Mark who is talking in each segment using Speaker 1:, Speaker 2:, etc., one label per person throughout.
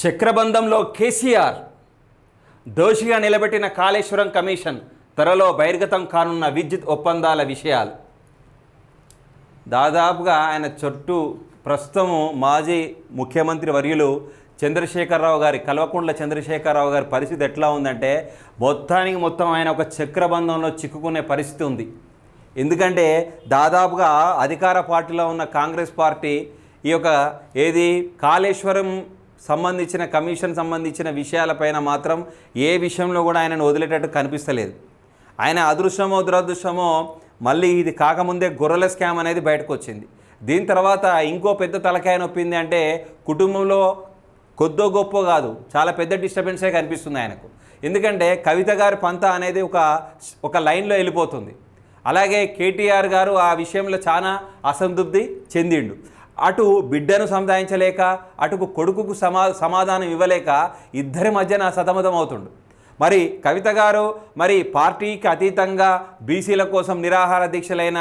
Speaker 1: చక్రబంధంలో కేసీఆర్ దోషిగా నిలబెట్టిన కాళేశ్వరం కమిషన్ త్వరలో బహిర్గతం కానున్న విద్యుత్ ఒప్పందాల విషయాలు. దాదాపుగా ఆయన చుట్టూ ప్రస్తుతము మాజీ ముఖ్యమంత్రి వర్యులు చంద్రశేఖరరావు గారి కల్వకుంట్ల చంద్రశేఖరరావు గారి పరిస్థితి ఎట్లా ఉందంటే మొత్తానికి మొత్తం ఆయన ఒక చక్రబంధంలో చిక్కుకునే పరిస్థితి ఉంది. ఎందుకంటే దాదాపుగా అధికార పార్టీలో ఉన్న కాంగ్రెస్ పార్టీ ఈ యొక్క ఏది కాళేశ్వరం సంబంధించిన కమిషన్ సంబంధించిన విషయాలపైన మాత్రం ఏ విషయంలో కూడా ఆయనను వదిలేటట్టు కనిపిస్తలేదు. ఆయన అదృష్టమో దురదృష్టమో మళ్ళీ ఇది కాకముందే గొర్రెల స్కామ్ అనేది బయటకు వచ్చింది దీని తర్వాత ఇంకో పెద్ద తలకాయ నొప్పింది అంటే కుటుంబంలో కొద్దో గొప్ప కాదు చాలా పెద్ద డిస్టర్బెన్సే కనిపిస్తుంది ఆయనకు. ఎందుకంటే కవిత గారి పంత అనేది ఒక ఒక లైన్లో వెళ్ళిపోతుంది. అలాగే కేటీఆర్ గారు ఆ విషయంలో చాలా అసంతృప్తి చెందిండు. అటు బిడ్డను సంధాయించలేక అటుకు కొడుకుకు సమా సమాధానం ఇవ్వలేక ఇద్దరి మధ్యన సతమతం అవుతుండు. మరి కవిత గారు మరి పార్టీకి అతీతంగా బీసీల కోసం నిరాహార దీక్షలైన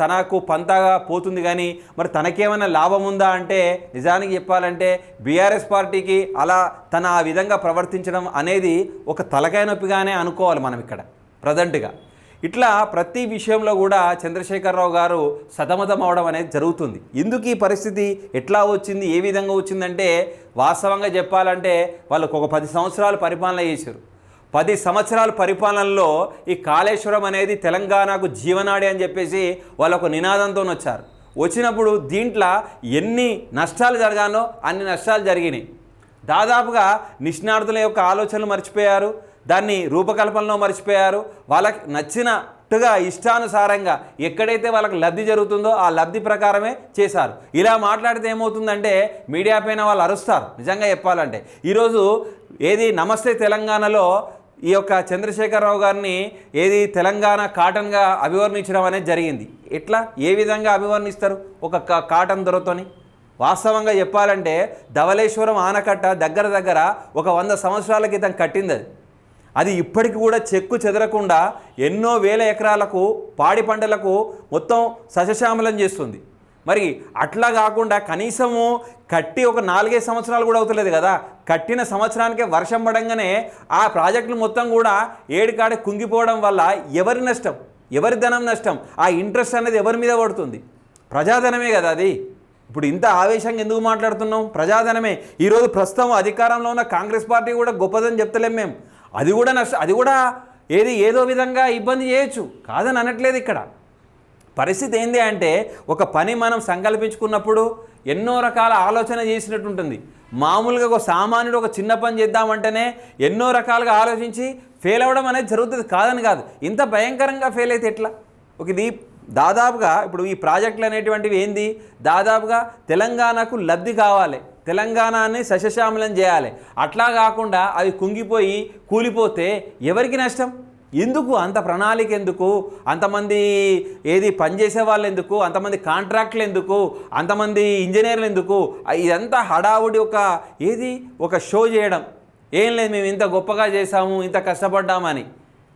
Speaker 1: తనకు పంతగా పోతుంది కానీ మరి తనకేమైనా లాభం ఉందా అంటే నిజానికి చెప్పాలంటే బీఆర్ఎస్ పార్టీకి అలా తన ఆ విధంగా ప్రవర్తించడం అనేది ఒక తలకాయ నొప్పిగానే అనుకోవాలి మనం ఇక్కడ ప్రజెంట్గా. ఇట్లా ప్రతి విషయంలో కూడా చంద్రశేఖరరావు గారు సతమతం అవడం అనేది జరుగుతుంది. ఎందుకు ఈ పరిస్థితి? ఎట్లా వచ్చింది? ఏ విధంగా వచ్చిందంటే వాస్తవంగా చెప్పాలంటే వాళ్ళకు ఒక పది సంవత్సరాలు పరిపాలన చేశారు. పది సంవత్సరాల పరిపాలనలో ఈ కాళేశ్వరం అనేది తెలంగాణకు జీవనాడి అని చెప్పేసి వాళ్ళు ఒక నినాదంతో వచ్చారు. వచ్చినప్పుడు దీంట్లో ఎన్ని నష్టాలు జరగానో అన్ని నష్టాలు జరిగినాయి. దాదాపుగా నిష్ణార్థుల యొక్క ఆలోచనలు మర్చిపోయారు. దాన్ని రూపకల్పనలో మర్చిపోయారు. వాళ్ళకి నచ్చినట్టుగా ఇష్టానుసారంగా ఎక్కడైతే వాళ్ళకి లబ్ధి జరుగుతుందో ఆ లబ్ధి ప్రకారమే చేశారు. ఇలా మాట్లాడితే ఏమవుతుందంటే మీడియా పైన వాళ్ళు అరుస్తారు. నిజంగా చెప్పాలంటే. ఈరోజు ఏది నమస్తే తెలంగాణలో ఈ యొక్క చంద్రశేఖరరావు గారిని ఏది తెలంగాణ కాటన్గా అభివర్ణించడం అనేది జరిగింది. ఎట్లా? ఏ విధంగా అభివర్ణిస్తారు? ఒక కాటన్ దొరతోని. వాస్తవంగా చెప్పాలంటే ధవళేశ్వరం ఆనకట్ట దగ్గర దగ్గర ఒక వంద సంవత్సరాల క్రితం కట్టింది అది. అది ఇప్పటికి కూడా చెక్కు చెదరకుండా ఎన్నో వేల ఎకరాలకు పాడి పంటలకు మొత్తం సస్యశ్యామలం చేస్తుంది. మరి అట్లా కాకుండా కనీసము కట్టి ఒక నాలుగైదు సంవత్సరాలు కూడా అవుతలేదు కదా. కట్టిన సంవత్సరానికే వర్షం పడంగానే ఆ ప్రాజెక్టులు మొత్తం కూడా ఏడికాడే కుంగిపోవడం వల్ల ఎవరి నష్టం? ఎవరి ధనం నష్టం? ఆ ఇంట్రెస్ట్ అనేది ఎవరి మీద పడుతుంది? ప్రజాధనమే కదా అది. ఇప్పుడు ఇంత ఆవేశంగా ఎందుకు మాట్లాడుతున్నాం? ప్రజాధనమే. ఈరోజు ప్రస్తుతం అధికారంలో ఉన్న కాంగ్రెస్ పార్టీ కూడా గొప్పదని చెప్తలేం మేము. అది కూడా నష్ట అది కూడా ఏది ఏదో విధంగా ఇబ్బంది చేయొచ్చు. కాదని అనట్లేదు ఇక్కడ. పరిస్థితి ఏంది అంటే ఒక పని మనం సంకల్పించుకున్నప్పుడు ఎన్నో రకాల ఆలోచన చేసినట్టు ఉంటుంది. మామూలుగా ఒక సామాన్యుడు ఒక చిన్న పని చేద్దామంటేనే ఎన్నో రకాలుగా ఆలోచించి ఫెయిల్ అవ్వడం అనేది జరుగుతుంది. కాదని కాదు ఇంత భయంకరంగా ఫెయిల్ అయితే ఎట్లా? ఒక ఇది దాదాపుగా ఇప్పుడు ఈ ప్రాజెక్టులు అనేటువంటివి ఏంది? దాదాపుగా తెలంగాణకు లబ్ధి కావాలి. తెలంగాణని సస్యశ్యామలం చేయాలి. అట్లా కాకుండా అవి కుంగిపోయి కూలిపోతే ఎవరికి నష్టం? ఎందుకు? అంత ప్రణాళిక ఎందుకు? అంతమంది ఏది పనిచేసే వాళ్ళు ఎందుకు? అంతమంది కాంట్రాక్ట్లు ఎందుకు? అంతమంది ఇంజనీర్లు ఎందుకు? ఇదంతా హడావుడి ఒక ఏది? ఒక షో చేయడం. ఏం లేదు మేము ఇంత గొప్పగా చేసాము ఇంత కష్టపడ్డామని.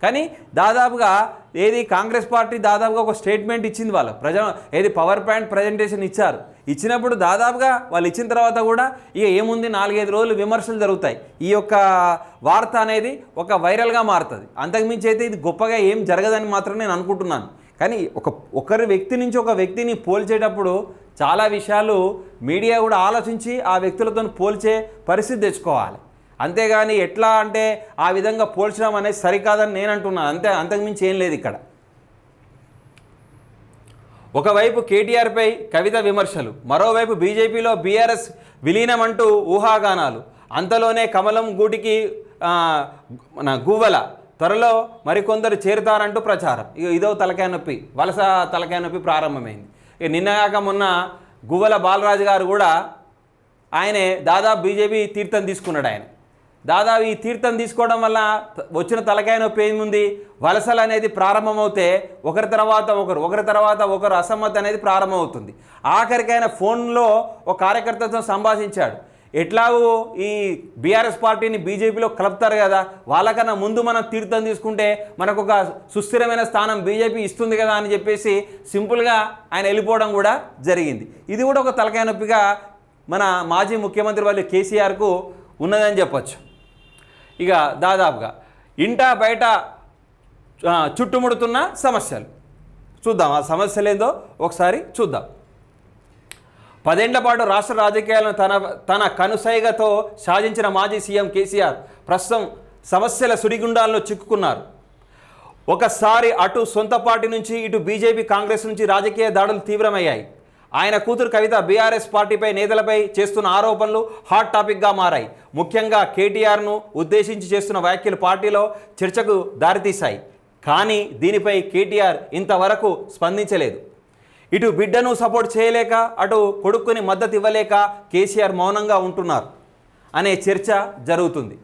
Speaker 1: కానీ దాదాపుగా ఏది కాంగ్రెస్ పార్టీ దాదాపుగా ఒక స్టేట్మెంట్ ఇచ్చింది వాళ్ళు ప్రజ ఏది పవర్ పాయింట్ ప్రజెంటేషన్ ఇచ్చారు. ఇచ్చినప్పుడు దాదాపుగా వాళ్ళు ఇచ్చిన తర్వాత కూడా ఇక ఏముంది నాలుగైదు రోజులు విమర్శలు జరుగుతాయి. ఈ యొక్క వార్త అనేది ఒక వైరల్గా మారుతుంది. అంతకుమించి అయితే ఇది గొప్పగా ఏం జరగదని మాత్రం నేను అనుకుంటున్నాను. కానీ ఒక ఒకరి వ్యక్తి నుంచి ఒక వ్యక్తిని పోల్చేటప్పుడు చాలా విషయాలు మీడియా కూడా ఆలోచించి ఆ వ్యక్తులతో పోల్చే పరిస్థితి తెచ్చుకోవాలి. అంతేగాని ఎట్లా అంటే ఆ విధంగా పోల్చడం అనేది సరికాదని నేను అంటున్నాను. అంతే అంతకుమించి ఏం లేదు ఇక్కడ. ఒకవైపు కేటీఆర్పై కవిత విమర్శలు మరోవైపు బీజేపీలో బీఆర్ఎస్ విలీనమంటూ ఊహాగానాలు. అంతలోనే కమలం గూటికి మన గువ్వల త్వరలో మరికొందరు చేరుతారంటూ ప్రచారం. ఇక ఇదో తలకాయ నొప్పి వలస తలకాయ నొప్పి ప్రారంభమైంది. ఇక నిన్నగాక మొన్న గువ్వల బాలరాజు గారు కూడా ఆయనే దాదాపు బీజేపీ తీర్థం తీసుకున్నాడు ఆయన. దాదాపు ఈ తీర్థం తీసుకోవడం వల్ల వచ్చిన తలకాయ నొప్పి ఏముంది? వలసలు అనేది ప్రారంభమవుతే ఒకరి తర్వాత ఒకరు ఒకరి తర్వాత ఒకరు అసమ్మతి అనేది ప్రారంభమవుతుంది. ఆఖరికైన ఫోన్లో ఒక కార్యకర్తతో సంభాషించాడు. ఎట్లాగూ ఈ బీఆర్ఎస్ పార్టీని బీజేపీలో కలుపుతారు కదా వాళ్ళకన్నా ముందు మనం తీర్థం తీసుకుంటే మనకు ఒక సుస్థిరమైన స్థానం బీజేపీ ఇస్తుంది కదా అని చెప్పేసి సింపుల్గా ఆయన వెళ్ళిపోవడం కూడా జరిగింది. ఇది కూడా ఒక తలకాయ నొప్పిగా మన మాజీ ముఖ్యమంత్రి వాళ్ళు కేసీఆర్కు ఉన్నదని చెప్పొచ్చు. ఇక దాదాపుగా ఇంట బయట చుట్టుముడుతున్న సమస్యలు. చూద్దాం ఆ సమస్యలేందో ఒకసారి చూద్దాం. పదేళ్ళ పాటు రాష్ట్ర రాజకీయాలను తన తన కనుసైగతో సాధించిన మాజీ సీఎం కేసీఆర్ ప్రస్తుతం సమస్యల సుడిగుండాల్లో చిక్కుకున్నారు. ఒకసారి అటు సొంత పార్టీ నుంచి ఇటు బీజేపీ కాంగ్రెస్ నుంచి రాజకీయ దాడులు తీవ్రమయ్యాయి. ఆయన కూతురు కవిత బీఆర్ఎస్ పార్టీపై నేతలపై చేస్తున్న ఆరోపణలు హాట్ టాపిక్గా మారాయి. ముఖ్యంగా కేటీఆర్ను ఉద్దేశించి చేస్తున్న వ్యాఖ్యలు పార్టీలో చర్చకు దారితీశాయి. కానీ దీనిపై కేటీఆర్ ఇంతవరకు స్పందించలేదు. ఇటు బిడ్డను సపోర్ట్ చేయలేక అటు కొడుక్కుని మద్దతు ఇవ్వలేక కేసీఆర్ మౌనంగా ఉంటున్నారు అనే చర్చ జరుగుతుంది.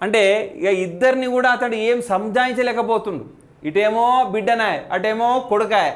Speaker 1: అంటే ఇక ఇద్దరిని కూడా అతడు ఏం సంజాయించలేకపోతుండు. ఇటేమో బిడ్డనాయ్ అటేమో కొడుకాయ్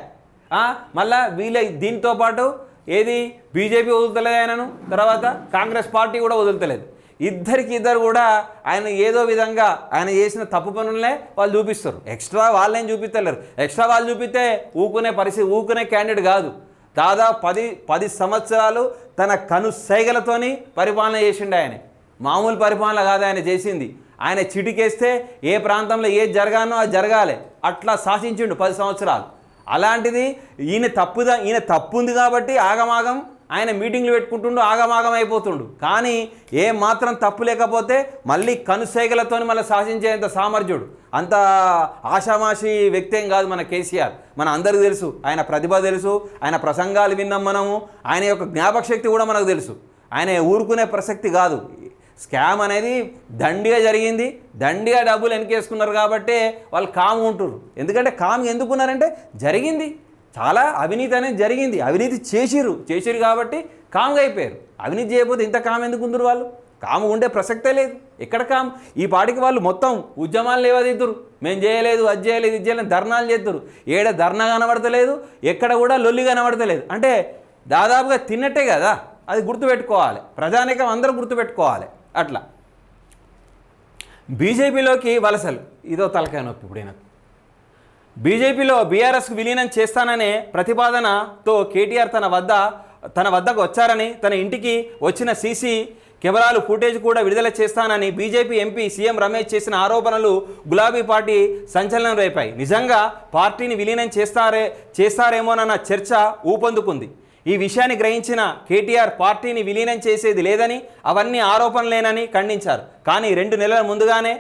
Speaker 1: మళ్ళా వీళ్ళ దీంతో పాటు ఏది బీజేపీ వదులుతలేదు ఆయనను తర్వాత కాంగ్రెస్ పార్టీ కూడా వదులుతలేదు. ఇద్దరికి ఇద్దరు కూడా ఆయన ఏదో విధంగా ఆయన చేసిన తప్పు పనులనే వాళ్ళు చూపిస్తారు. ఎక్స్ట్రా వాళ్ళేం చూపిస్తలేరు. ఎక్స్ట్రా వాళ్ళు చూపిస్తే ఊకునే పరిస్థితి ఊకునే క్యాండిడేట్ కాదు. దాదాపు పది పది సంవత్సరాలు తన కను సైగలతోని పరిపాలన చేసిండు ఆయన. మామూలు పరిపాలన కాదు ఆయన చేసింది. ఆయన చిటికేస్తే ఏ ప్రాంతంలో ఏది జరగానో అది జరగాలి. అట్లా శాసించిండు పది సంవత్సరాలు. అలాంటిది ఈయన తప్పుదా ఈయన తప్పు ఉంది కాబట్టి ఆగమాగం ఆయన మీటింగ్లు పెట్టుకుంటుండు ఆగమాగం అయిపోతుండు. కానీ ఏ మాత్రం తప్పు లేకపోతే మళ్ళీ కనుసైగలతో మళ్ళీ శాసించేంత సామర్థ్యుడు. అంత ఆషామాషి వ్యక్తి ఏం కాదు మన కేసీఆర్. మన అందరికీ తెలుసు ఆయన ప్రతిభ తెలుసు ఆయన ప్రసంగాలు విన్నాం మనము ఆయన యొక్క జ్ఞాపక శక్తి కూడా మనకు తెలుసు. ఆయన ఊరుకునే ప్రసక్తి కాదు. స్కామ్ అనేది దండిగా జరిగింది. దండిగా డబ్బులు వెనకేసుకున్నారు కాబట్టి వాళ్ళు కామ్ ఉంటారు ఎందుకంటే కామ్ ఎందుకున్నారంటే జరిగింది. చాలా అవినీతి అనేది జరిగింది. అవినీతి చేసిర్రు. చేసిర్రు కాబట్టి కామ్గా అయిపోయారు. అవినీతి చేయకపోతే ఇంత కామ్ ఎందుకు ఉందరు వాళ్ళు? కాము ఉండే ప్రసక్తే లేదు. ఎక్కడ కామ్? ఈ పాటికి వాళ్ళు మొత్తం ఉద్యమాలు లేవదిద్దరు. మేము చేయలేదు అది చేయలేదు ఇది చేయలేదు ధర్నాలు చేద్దరు. ఏడ ధర్నా కనబడతలేదు ఎక్కడ కూడా లొల్లి కనబడతలేదు. అంటే దాదాపుగా తిన్నట్టే కదా. అది గుర్తుపెట్టుకోవాలి. ప్రజానికం అందరూ గుర్తుపెట్టుకోవాలి. అట్లా. బీజేపీలోకి వలసలు. ఇదో తలకాయ నొప్పి ఇప్పుడు నాకు బీజేపీలో బీఆర్ఎస్కు విలీనం చేస్తాననే ప్రతిపాదనతో కేటీఆర్ తన వద్ద తన వద్దకు వచ్చారని తన ఇంటికి వచ్చిన సీసీ కెమెరాలు ఫుటేజ్ కూడా విడుదల చేస్తానని బీజేపీ ఎంపీ సీఎం రమేష్ చేసిన ఆరోపణలు గులాబీ పార్టీ సంచలనం రేపాయి. నిజంగా పార్టీని విలీనం చేస్తారే చేస్తారేమోనన్న చర్చ ఊపందుకుంది. ఈ విషయాన్ని గ్రహించిన కేటీఆర్ పార్టీని విలీనం చేసేది లేదని అవన్నీ ఆరోపణలేనని ఖండించారు. కానీ రెండు నెలల ముందుగానే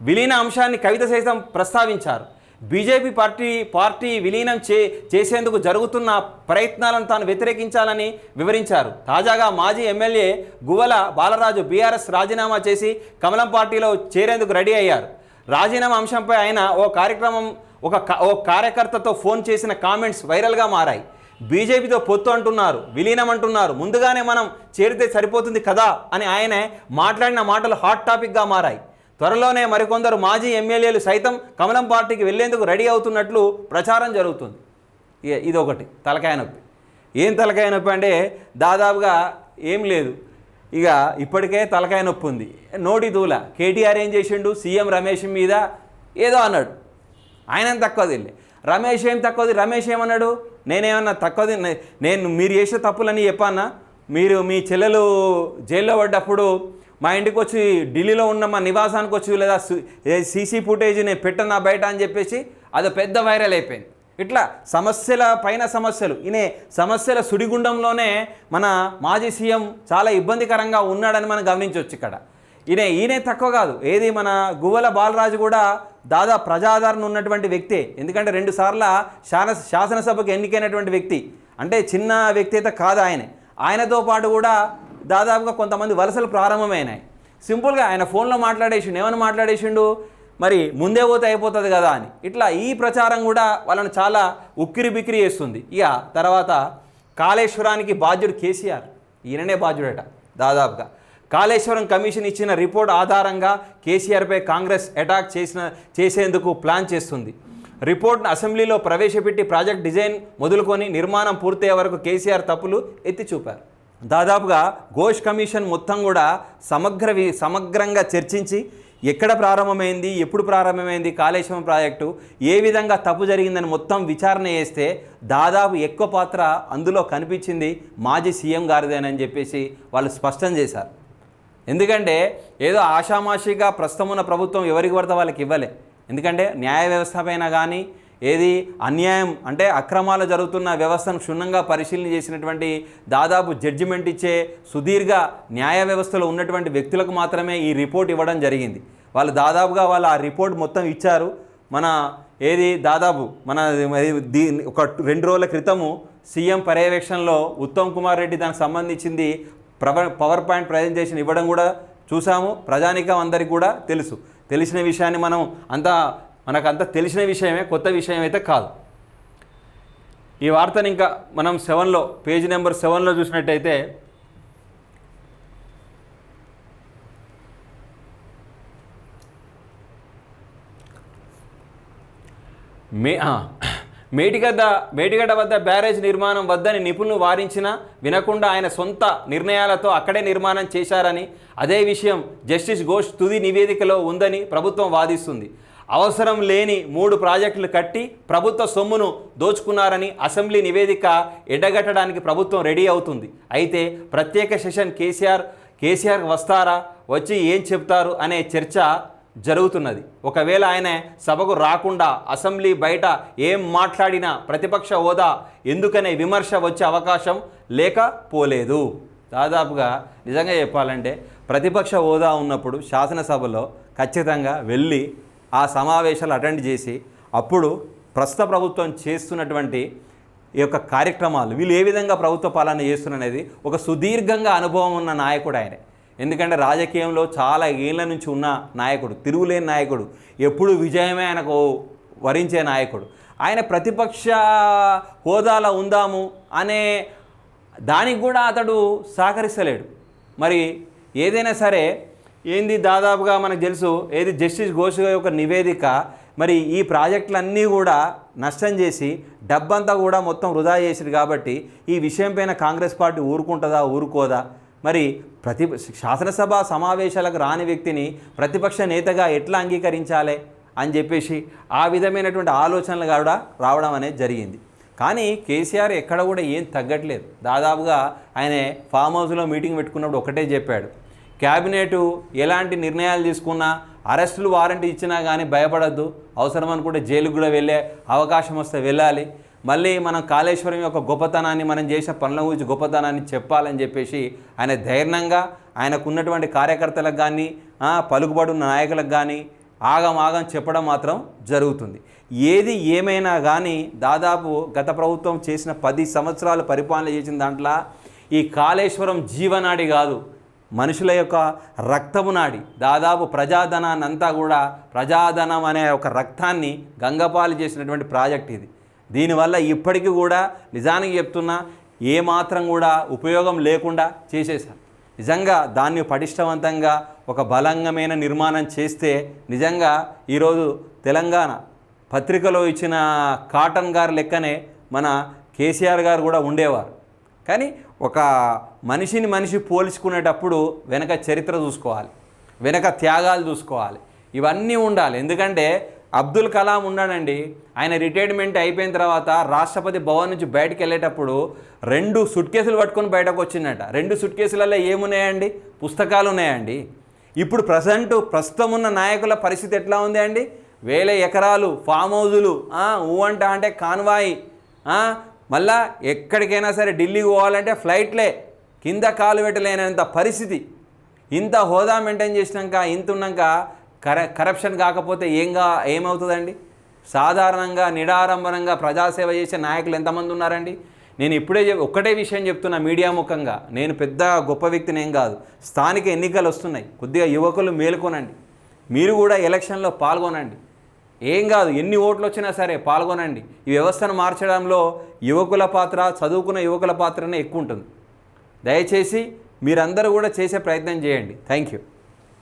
Speaker 1: విలీన అంశాన్ని కవిత సైతం ప్రస్తావించారు. బీజేపీ పార్టీ పార్టీ విలీనం చే చేసేందుకు జరుగుతున్న ప్రయత్నాలను తాను వ్యతిరేకించాలని వివరించారు. తాజాగా మాజీ ఎమ్మెల్యే గువ్వల బాలరాజు బీఆర్ఎస్ రాజీనామా చేసి కమలం పార్టీలో చేరేందుకు రెడీ అయ్యారు. రాజీనామా అంశంపై ఆయన ఓ కార్యక్రమం ఒక ఓ కార్యకర్తతో ఫోన్ చేసిన కామెంట్స్ వైరల్గా మారాయి. బీజేపీతో పొత్తు అంటున్నారు విలీనం అంటున్నారు ముందుగానే మనం చేరితే సరిపోతుంది కదా అని ఆయనే మాట్లాడిన మాటలు హాట్ టాపిక్గా మారాయి. త్వరలోనే మరికొందరు మాజీ ఎమ్మెల్యేలు సైతం కమలం పార్టీకి వెళ్ళేందుకు రెడీ అవుతున్నట్లు ప్రచారం జరుగుతుంది. ఇక ఇదొకటి తలకాయ నొప్పి. ఏం తలకాయ నొప్పి అంటే దాదాపుగా ఏం లేదు. ఇక ఇప్పటికే తలకాయ నొప్పి ఉంది. నోటి దూల. కేటీఆర్ ఏం చేసిండు? సీఎం రమేష్ మీద ఏదో అన్నాడు. ఆయన తక్కువ తిల్లే రమేష్ ఏం తక్కువది? రమేష్ ఏమన్నాడు? నేనేమన్నా తక్కువది? నేను మీరు చేసే తప్పులని చెప్పానా మీరు మీ చెల్లెలు జైల్లో పడ్డప్పుడు మా ఇంటికి వచ్చి ఢిల్లీలో ఉన్న మా నివాసానికి వచ్చి లేదా సీసీ ఫుటేజ్ నేను పెట్టనా బయట అని చెప్పేసి అది పెద్ద వైరల్ అయిపోయింది. ఇట్లా సమస్యల పైన సమస్యలు. ఈయన సమస్యల సుడిగుండంలోనే మన మాజీ సీఎం చాలా ఇబ్బందికరంగా ఉన్నాడని మనం గమనించవచ్చు ఇక్కడ. ఈయన ఈయనే తక్కువ కాదు. ఏది మన గువ్వల బాలరాజు కూడా దాదాపు ప్రజాదరణ ఉన్నటువంటి వ్యక్తే. ఎందుకంటే రెండు సార్ల శాన శాసనసభకు ఎన్నికైనటువంటి వ్యక్తి. అంటే చిన్న వ్యక్తి అయితే కాదు ఆయనే. ఆయనతో పాటు కూడా దాదాపుగా కొంతమంది వలసలు ప్రారంభమైనాయి. సింపుల్గా ఆయన ఫోన్లో మాట్లాడేసిండు. ఏమని మాట్లాడేసిండు? మరి ముందే పోతే అయిపోతుంది కదా అని. ఇట్లా ఈ ప్రచారం కూడా వాళ్ళని చాలా ఉక్కిరి బిక్కిరి చేస్తుంది. ఇక తర్వాత కాళేశ్వరానికి బాధ్యుడు కేసీఆర్. ఈయననే బాధ్యుడట దాదాపుగా. కాళేశ్వరం కమిషన్ ఇచ్చిన రిపోర్ట్ ఆధారంగా కేసీఆర్పై కాంగ్రెస్ అటాక్ చేసిన చేసేందుకు ప్లాన్ చేస్తుంది. రిపోర్ట్ను అసెంబ్లీలో ప్రవేశపెట్టి ప్రాజెక్ట్ డిజైన్ మొదలుకొని నిర్మాణం పూర్తయ్యే వరకు కేసీఆర్ తప్పులు ఎత్తి చూపారు దాదాపుగా ఘోష్ కమిషన్ మొత్తం కూడా సమగ్ర సమగ్రంగా చర్చించి ఎక్కడ ప్రారంభమైంది ఎప్పుడు ప్రారంభమైంది కాళేశ్వరం ప్రాజెక్టు ఏ విధంగా తప్పు జరిగిందని మొత్తం విచారణ చేస్తే దాదాపు ఎక్కువ పాత్ర అందులో కనిపించింది మాజీ సీఎం గారిదేనని చెప్పేసి వాళ్ళు స్పష్టం చేశారు. ఎందుకంటే ఏదో ఆషామాషిగా ప్రస్తుతం ఉన్న ప్రభుత్వం ఎవరికి పడితే వాళ్ళకి ఇవ్వలే. ఎందుకంటే న్యాయ వ్యవస్థ పైన కానీ ఏది అన్యాయం అంటే అక్రమాలు జరుగుతున్న వ్యవస్థను క్షుణ్ణంగా పరిశీలన చేసినటువంటి దాదాపు జడ్జిమెంట్ ఇచ్చే సుదీర్ఘ న్యాయ వ్యవస్థలో ఉన్నటువంటి వ్యక్తులకు మాత్రమే ఈ రిపోర్ట్ ఇవ్వడం జరిగింది. వాళ్ళు దాదాపుగా వాళ్ళు ఆ రిపోర్ట్ మొత్తం ఇచ్చారు. మన ఏది దాదాపు మన మరి దీ ఒక రెండు రోజుల క్రితము సీఎం పర్యవేక్షణలో ఉత్తమ్ కుమార్ రెడ్డి దానికి సంబంధించింది పవర్ పాయింట్ ప్రజెంటేషన్ ఇవ్వడం కూడా చూసాము. ప్రజానికం అందరికీ కూడా తెలుసు. తెలిసిన విషయాన్ని మనం అంతా మనకంత తెలిసిన విషయమే కొత్త విషయం అయితే కాదు. ఈ వార్తని ఇంకా మనం సెవెన్లో పేజ్ నెంబర్ సెవెన్లో చూసినట్టయితే మే మేటిగడ్డ మేటిగడ్డ వద్ద బ్యారేజ్ నిర్మాణం వద్దని నిపుణులు వారించినా వినకుండా ఆయన సొంత నిర్ణయాలతో అక్కడే నిర్మాణం చేశారని అదే విషయం జస్టిస్ ఘోష్ తుది నివేదికలో ఉందని ప్రభుత్వం వాదిస్తుంది. అవసరం లేని మూడు ప్రాజెక్టులు కట్టి ప్రభుత్వ సొమ్మును దోచుకున్నారని అసెంబ్లీ నివేదిక ఎడగట్టడానికి ప్రభుత్వం రెడీ అవుతుంది. అయితే ప్రత్యేక సెషన్ కేసీఆర్ కేసీఆర్ వస్తారా? వచ్చి ఏం చెప్తారు? అనే చర్చ జరుగుతున్నది. ఒకవేళ ఆయన సభకు రాకుండా అసెంబ్లీ బయట ఏం మాట్లాడినా ప్రతిపక్ష హోదా ఎందుకనే విమర్శ వచ్చే అవకాశం లేకపోలేదు. దాదాపుగా నిజంగా చెప్పాలంటే ప్రతిపక్ష హోదా ఉన్నప్పుడు శాసనసభలో ఖచ్చితంగా వెళ్ళి ఆ సమావేశాలు అటెండ్ చేసి అప్పుడు ప్రస్తుత ప్రభుత్వం చేస్తున్నటువంటి ఈ యొక్క కార్యక్రమాలు వీళ్ళు ఏ విధంగా ప్రభుత్వ పాలన చేస్తున్నది ఒక సుదీర్ఘంగా అనుభవం ఉన్న నాయకుడు ఆయనే. ఎందుకంటే రాజకీయంలో చాలా ఏళ్ళ నుంచి ఉన్న నాయకుడు తిరుగులేని నాయకుడు ఎప్పుడు విజయమే ఆయనకు వరించే నాయకుడు. ఆయన ప్రతిపక్ష హోదాలో ఉందాము అనే దానికి కూడా అతడు సహకరిస్తలేడు. మరి ఏదైనా సరే ఏంది దాదాపుగా మనకు తెలుసు ఏది జస్టిస్ ఘోష్ యొక్క నివేదిక మరి ఈ ప్రాజెక్టులన్నీ కూడా నష్టం చేసి డబ్బంతా కూడా మొత్తం వృధా చేసింది కాబట్టి ఈ విషయం పైన కాంగ్రెస్ పార్టీ ఊరుకుంటుందా ఊరుకోదా? మరి ప్రతి శాసనసభ సమావేశాలకు రాని వ్యక్తిని ప్రతిపక్ష నేతగా ఎట్లా అంగీకరించాలి అని చెప్పేసి ఆ విధమైనటువంటి ఆలోచనలు కూడా రావడం అనేది జరిగింది. కానీ కేసీఆర్ ఎక్కడ కూడా ఏం తగ్గట్లేదు. దాదాపుగా ఆయన ఫామ్ హౌస్లో మీటింగ్ పెట్టుకున్నప్పుడు ఒకటే చెప్పాడు. క్యాబినెట్ ఎలాంటి నిర్ణయాలు తీసుకున్నా అరెస్టులు వారెంట్ ఇచ్చినా కానీ భయపడద్దు. అవసరం అనుకుంటే జైలుకు కూడా వెళ్ళే అవకాశం వస్తే వెళ్ళాలి. మళ్ళీ మనం కాళేశ్వరం యొక్క గొప్పతనాన్ని మనం చేసిన పనుల గురించి గొప్పతనాన్ని చెప్పాలని చెప్పేసి ఆయన ధైర్యంగా ఆయనకు ఉన్నటువంటి కార్యకర్తలకు కానీ పలుకుబడి ఉన్న నాయకులకు కానీ ఆగం ఆగం చెప్పడం మాత్రం జరుగుతుంది. ఏది ఏమైనా కానీ దాదాపు గత ప్రభుత్వం చేసిన పది సంవత్సరాలు పరిపాలన చేసిన దాంట్లో ఈ కాళేశ్వరం జీవనాడి కాదు మనుషుల యొక్క రక్తము నాడి. దాదాపు ప్రజాధనాన్ని అంతా కూడా ప్రజాధనం అనే ఒక రక్తాన్ని గంగపాలు చేసినటువంటి ప్రాజెక్ట్ ఇది. దీనివల్ల ఇప్పటికీ కూడా నిజానికి చెప్తున్నా ఏమాత్రం కూడా ఉపయోగం లేకుండా చేసేశారు. నిజంగా దాన్ని పటిష్టవంతంగా ఒక బలంగమైన నిర్మాణం చేస్తే నిజంగా ఈరోజు తెలంగాణ పత్రికలో ఇచ్చిన కాటన్ గారు లెక్కనే మన కేసీఆర్ గారు కూడా ఉండేవారు. కానీ ఒక మనిషిని మనిషి పోల్చుకునేటప్పుడు వెనక చరిత్ర చూసుకోవాలి వెనక త్యాగాలు చూసుకోవాలి. ఇవన్నీ ఉండాలి. ఎందుకంటే అబ్దుల్ కలాం ఉన్నాడండి. ఆయన రిటైర్మెంట్ అయిపోయిన తర్వాత రాష్ట్రపతి భవన్ నుంచి బయటకు వెళ్ళేటప్పుడు రెండు సుట్ కేసులు పట్టుకొని బయటకు వచ్చిందట. రెండు సుట్ కేసులలో ఏమున్నాయండి? పుస్తకాలు ఉన్నాయండి. ఇప్పుడు ప్రజెంట్ ప్రస్తుతం ఉన్న నాయకుల పరిస్థితి ఎట్లా ఉంది అండి? వేల ఎకరాలు ఫామ్ హౌజులు ఆ, ఊ అంట అంటే కాన్వాయి మళ్ళా ఎక్కడికైనా సరే ఢిల్లీకి పోవాలంటే ఫ్లైట్లే కింద కాలు పెట్టలేనంత పరిస్థితి. ఇంత హోదా మెయింటైన్ చేసినాక ఇంత ఉన్నాక కర కరప్షన్ కాకపోతే ఏంగా ఏమవుతుందండి? సాధారణంగా నిడారంభనంగా ప్రజాసేవ చేసే నాయకులు ఎంతమంది ఉన్నారండి? నేను ఇప్పుడే ఒక్కటే విషయం చెప్తున్నా మీడియా ముఖంగా. నేను పెద్ద గొప్ప వ్యక్తిని ఏం కాదు. స్థానిక ఎన్నికలు వస్తున్నాయి. కొద్దిగా యువకులు మేలుకోనండి. మీరు కూడా ఎలక్షన్లో పాల్గొనండి. ఏం కాదు ఎన్ని ఓట్లు వచ్చినా సరే పాల్గొనండి. ఈ వ్యవస్థను మార్చడంలో యువకుల పాత్ర చదువుకున్న యువకుల పాత్రనే ఎక్కువ ఉంటుంది. దయచేసి మీరందరూ కూడా చేసే ప్రయత్నం చేయండి. Thank you.